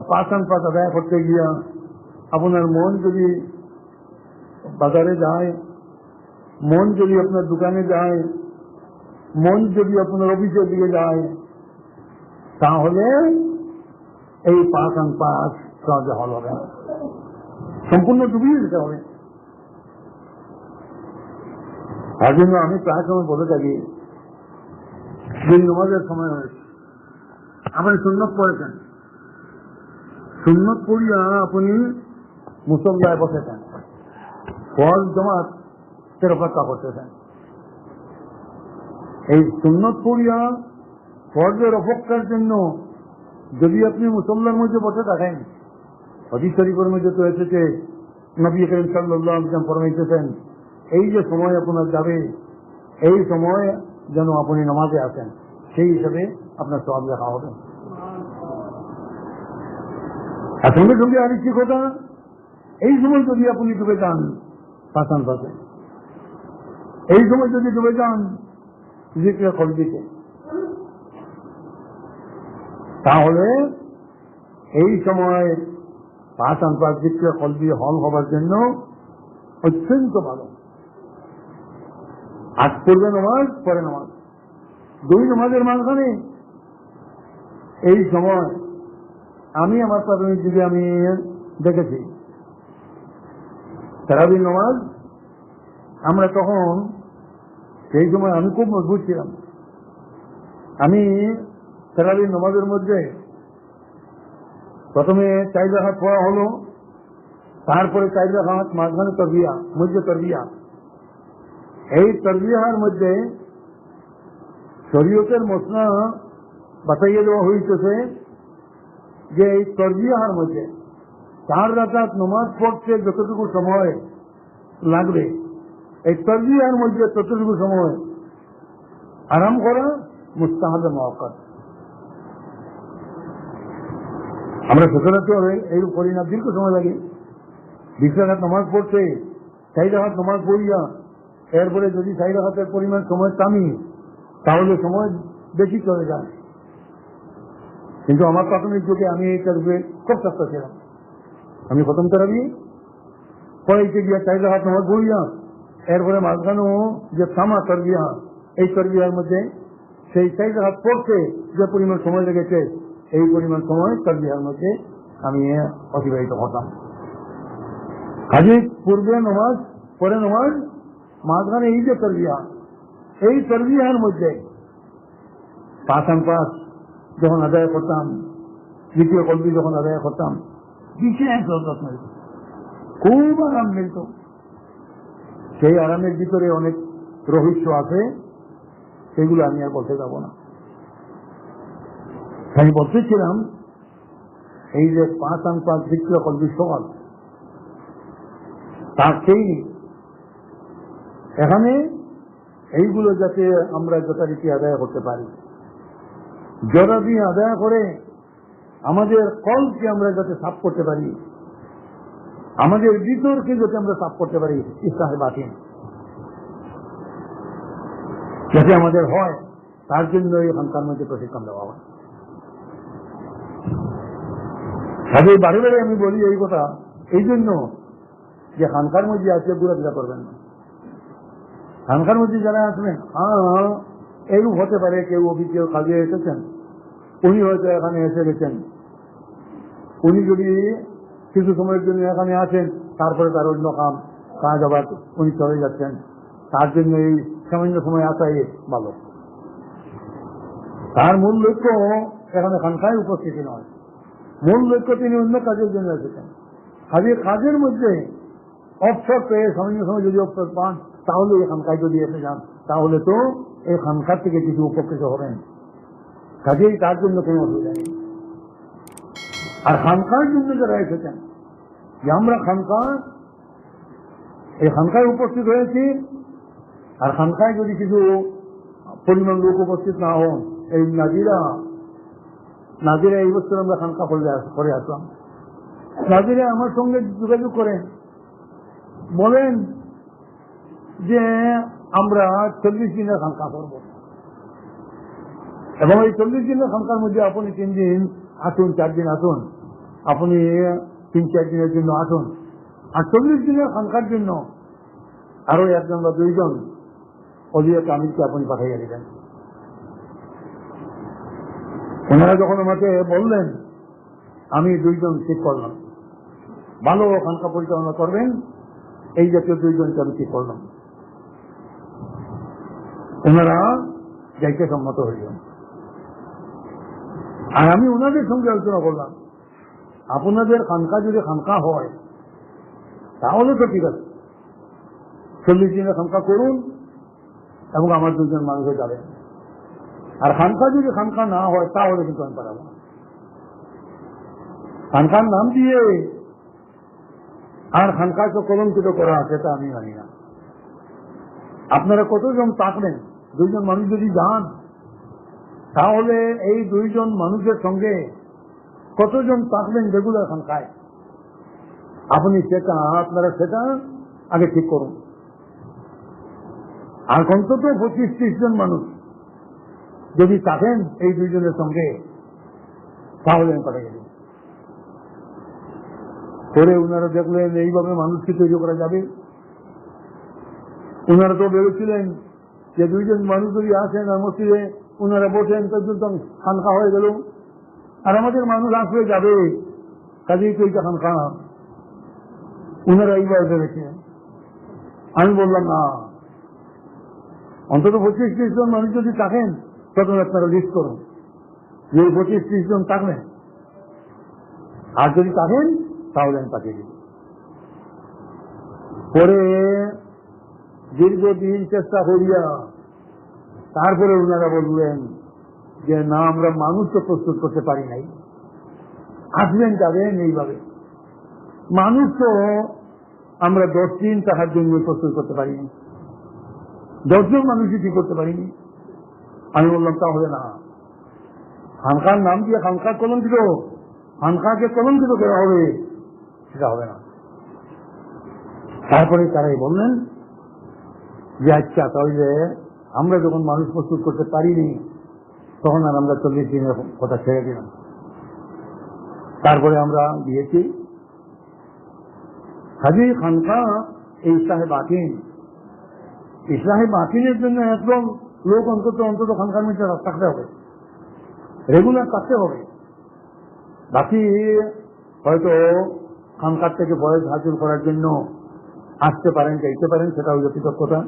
পাশান পাত আদায় করতে গিয়া আপনার মন যদি বাজারে যায়, মন যদি আপনার দোকানে যায়, মন যদি আপনার অফিসের দিকে যায়, তাহলে এই পাস আন পাস সহজে হল হবে সম্পূর্ণ ডুবিয়ে দিতে হবে। তার জন্য আমি প্রায় সময় বলে থাকি যে নমাজের সময় হয়েছে আপনি সুন্নত পড়েছেন। সুন্নত পড়িয়া আপনি মুসল্লায় বসেছেন। ফল জমাত তের অপেক্ষা করতেছেন এই সুন্নত পড়িয়া ফর্জের অপেক্ষার জন্য যদি আপনি মুসল্লার মধ্যে বসে থাকেন, হদিস শরীফের মধ্যে তো এসেছে, নবী করিম সাল্লাহ ইসলাম ফরমাইতেছেন, এই যে সময় আপনার যাবে, এই সময় যেন আপনি নামাজে আসেন, সেই হিসাবে আপনার সব লেখা হবে। সঙ্গে আরেকটি কথা এই সময় যদি আপনি ডুবে যান পাশান পাশে এই সময় যদি ডুবে যান, জিক্রে তাহলে এই সময় পাশান পাশ জিক্রে খলদি হল হবার জন্য অত্যন্ত ভালো। আজ পড়বে নামাজ, পরে নামাজ। দুই নামাজের মাঝখানে এই সময় আমি আমার প্রাথমিক যুগে আমি দেখেছি। তারাবির নামাজ, আমরা তখন সেই সময় আমি খুব মজবুত ছিলাম। আমি তারাবির নামাজের মধ্যে প্রথমে চার রাখাত পড়া হলো, তারপরে চার রাখাত মাঝখানে তরবিয়া, মধ্যে তরবিয়া। এই তরবিয়ার মধ্যে শরীয়তের মশলা বাতাইয়ে দেওয়া হইতেছে। যে এই তরবিয়ার মধ্যে চার রাকাত নমাজ পড়তে যতটুকু সময় লাগবে, এই তরবিয়ার মধ্যে ততটুকু সময় আরাম করা মুস্তাহাবে মহাকাত আমরা সচরাচর এইরূপ করি না, দীর্ঘ সময় লাগে। বিশ রাখাত নমাজ পড়তে চাই রাখাত নমাজ পড়িয়া, এরপরে যদি চাই রাখাতের পরিমাণ সময় কামি তাহলে সময় বেশি চলে যায়। কিন্তু আমার প্রাথমিক যুগে আমি এইটার উপরে খুব চেষ্টা ছিলাম। আমি প্রথম তারাবি পড়াইতে গিয়া চাই রাখাত নমাজ পড়িয়া এরপরে মাঝখানেও যে থামা তরবিয়া, এই তরবিয়ার মধ্যে সেই চাই রাখাত পড়তে যে পরিমাণ সময় লেগেছে, এই পরিমাণ সময় তরবিয়ার মধ্যে আমি অতিবাহিত হতাম। কাজে পূর্বে নমাজ, পরে নমাজ, মাঝখানে এই যে তরবিয়া, এই তরবিয়ার মধ্যে পাশান পাশ যখন আদায় করতাম, দ্বিতীয় কলবি যখন আদায় করতাম খুব আরাম মিলত। সেই আরামের ভিতরে অনেক রহস্য আছে, সেগুলো আমি আর বলতে যাব না। আমি বলতেছিলাম, এই যে পাঁচ আন পাঁচ দ্বিতীয় কলবি সকাল তার সেই এখানে এইগুলো যাতে আমরা যথারীতি আদায় করতে পারি। জরা দিয়ে আদায় করে আমাদের কলকে আমরা যাতে সাফ করতে পারি। আমাদের ভিতরকে যাতে আমরা সাফ করতে পারি ইসলামে বাতিন যাতে আমাদের হয়, তার জন্য এই সন্তান মধ্যে প্রশিক্ষণ দেওয়া হয়। কাজে বারে বারে আমি বলি এই কথা, এই জন্য যে খানকার মধ্যে আছে ঘোরাফেরা করবেন না। খানকার মধ্যে যারা আসবেন হ্যাঁ এরূপ হতে পারে, কেউ অফিসে কাজে এসেছেন। উনি হয়তো এখানে এসে গেছেন। উনি যদি কিছু সময়ের জন্য এখানে আসেন, তারপরে তার অন্য কাম, কাজ আবার উনি চলে যাচ্ছেন। তার জন্য এই সামান্য সময় আসাই ভালো। তার মূল লক্ষ্য এখানে খানকায় উপস্থিতি নয়। মূল লক্ষ্য তিনি অন্য কাজের জন্য এসেছেন। কাজে কাজের মধ্যে অবসর পেয়ে সামান্য সময় যদি অবসর পান, তাহলে এই খানকায় যদি এসে যান, তাহলে তো এই খানকার থেকে কিছু উপকৃত হবেন, কাজেই তার জন্য কোনো অসুবিধা নেই। আর খানকার জন্য যারা এসেছেন, যে আমরা খানকা এই খানকায় উপস্থিত হয়েছি, আর খানকায় যদি কিছু পরিমাণ লোক উপস্থিত না হন, এই নাজিরা নাজিরা এই বছর আমরা খানকা করে আসলাম। নাজিরা আমার সঙ্গে যোগাযোগ করেন বলেন যে আমরা চল্লিশ দিনের খানকা করব। এবং এই চল্লিশ দিনের খানকার মধ্যে আপনি তিন দিন আসুন, চার দিন আসুন। আপনি তিন, চার দিনের জন্য আসুন। আর চল্লিশ দিনের খানকার জন্য আরও একজন বা দুইজন অলিয়া কামিলকে আপনি পাঠাইয়া দিলেন ওনারা যখন আমাকে বললেন, আমি দুইজন ঠিক করলাম। ভালো খানকা পরিচালনা করবেন, এই জাতীয় দুইজনকে আমি ঠিক করলাম। ওনারা যাইতে সম্মত হইলেন। আর আমি ওনাদের সঙ্গে আলোচনা করলাম। আপনাদের খানকা যদি খানকা হয়, তাহলে তো ঠিক আছে। চল্লিশ দিনের খানকা করুন এবং আমার দুজন মানুষে যাবেন। আর খানকা যদি খানকা না হয়, তাহলে কিন্তু আমি পারাবো। খানকার নাম দিয়ে আর খানকাকে কলঙ্কিত করা সেটা আমি জানি না। আপনারা কতজন থাকবেন দুইজন মানুষ যদি যান, তাহলে এই দুইজন মানুষের সঙ্গে কতজন থাকবেন রেগুলার খানকায় আপনি সেটা, আপনারা সেটা আগে ঠিক করুন। আর অন্তত পঁচিশ ত্রিশ জন মানুষ যদি থাকেন এই দুইজনের সঙ্গে, তাহলে পাঠিয়ে দিই পরে ওনারা দেখলেন, এইভাবে মানুষকে তৈরি করা যাবে। ওনারা তো ভেবেছিলেন যে দুইজন মানুষ যদি আসেন আর মসজিদে ওনারা বসেন পর্যন্ত খানখা হয়ে গেল আর আমাদের মানুষ আসবে যাবে। কাজেই তো এইটা খানখা। ওনারা এইভাবে ভেবেছিলেন আমি বললাম, না। অন্তত পঁচিশ ত্রিশ জন মানুষ যদি থাকেন, তখন আপনারা লিস্ট করুন। যে পঁচিশ ত্রিশ জন থাকবেন আর যদি থাকেন, তাহলে আমি পাঠিয়ে দিই পরে দীর্ঘদিন চেষ্টা করিয়া তারপরে ওনারা বললেন যে, না, আমরা মানুষ তো প্রস্তুত করতে পারি নাই। আসবেন যাবেন এইভাবে। মানুষ তো আমরা দশ দিন তাহার জন্য প্রস্তুত করতে পারিনি। দশজন মানুষই কি করতে পারিনি। আমি বললাম তাহলে না। খানকার নাম দিয়ে খানকার কলঙ্কিত। খানকাকে কলঙ্কিত করা হবে, সেটা হবে না। তারপরে তারাই বললেন যে আচ্ছা তাহলে আমরা যখন মানুষ প্রস্তুত করতে পারিনি, তখন আর আমরা চল্লিশ দিনের কথা ছেড়ে দিলাম। তারপরে আমরা দিয়েছি, হাজি খানকা এই ইসলাহে বাতিন ইসলাহে বাতিনের জন্য একদম লোক অন্তত অন্তত খানকার মধ্যে থাকতে হবে। রেগুলার থাকতে হবে। বাকি হয়তো খানকার থেকে বয়স হাসিল করার জন্য আসতে পারেন, যাইতে পারেন সেটা হইল কৃতজ্ঞতা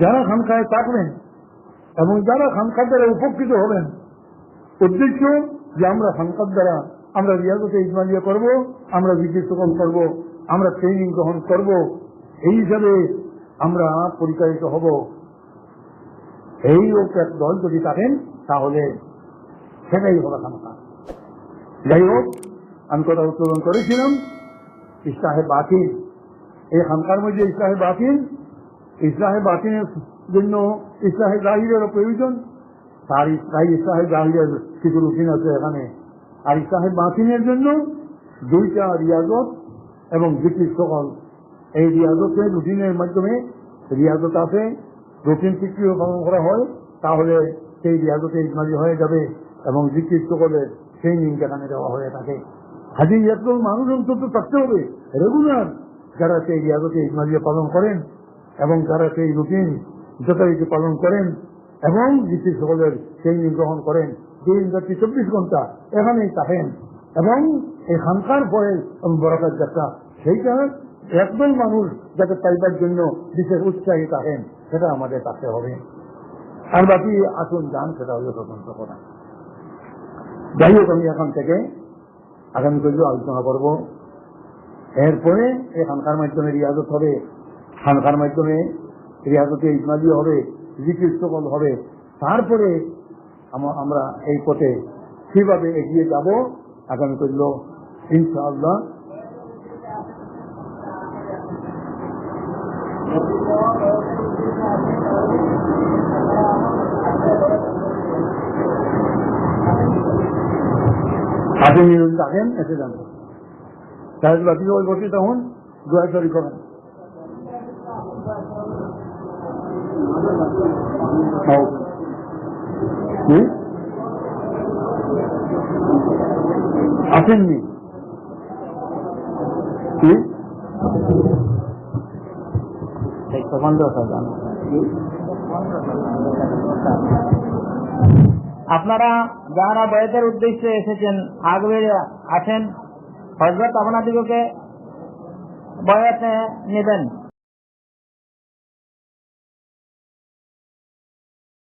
যারা খানকায় থাকবেন এবং যারা খানকার দ্বারা উপকৃত হবেন, উদ্দেশ্য যে আমরা খানকার দ্বারা, আমরা রিয়াজতে ইসমালিয়া করব, আমরা বিদ্যুৎ করব, আমরা ট্রেনিং গ্রহণ করব, এই হিসাবে আমরা পরিচালিত হব। এই লোক এক দল যদি থাকেন, তাহলে সেটাই হবে খানকা যাই হোক, আমি কথা উত্তোলন করেছিলাম, ইসলাহে বাতিল। এই খানকার মধ্যে ইসলাহে বাতিল ইসলাহে বাতিলের জন্য ইসলাহে জাহিরেরও প্রয়োজন। তার তাই ইসলাহে জাহিরের কিছু রুটিন আছে এখানে। আর ইসলাহে বাতিলের জন্য দুইটা রিয়াজত এবং ব্রিটিশ সকল। এই রিয়াজতের রুটিনের মাধ্যমে রিয়াজত আছে, রুটিন চুক্তিও পালন করা হয়, তাহলে সেই রিয়াজতে ইসমালি হয়ে যাবে এবং ব্রিটিশ সকলের ট্রেনিং এখানে দেওয়া হয়ে থাকে। হাজির একদম মানুষ অন্তত থাকতে হবে। রেগুলার যারা সেই রিয়াজতে ইসমালিয়া পালন করেন এবং যারা সেই রুটিন যথারীতি পালন করেন এবং ব্রিটিশ সকলের ট্রেনিং গ্রহণ করেন। দিন রাত্রি চব্বিশ ঘণ্টা এখানেই থাকেন এবং এই খানকার পরে বরকার যাত্রা, সেইটা একদল মানুষ যাতে পাইবার জন্য বিশেষ উৎসাহী থাকেন সেটা আমাদের কাছে হবে। আর বাকি আসুন যান, সেটা হলো স্বতন্ত্র করা। যাই হোক, আমি এখান থেকে আগামী আলোচনা করব। এরপরে এখানকার মাধ্যমে রিয়াজত হবে। খানকার মাধ্যমে রিয়াজতে ইসমালি হবে, জিকির সকল হবে। তারপরে আমরা এই পথে কীভাবে এগিয়ে যাব আগামী করল ইনশাআল্লাহ। আপনি থাকেন, এসে যান। তাহলে বাকি ওই বসে তখন দোয়া করেন আসেননি? আপনারা যারা বয়সের উদ্দেশ্যে এসেছেন আগে আছেন হজরত আপনাদিগকে বয়সে নেবেন।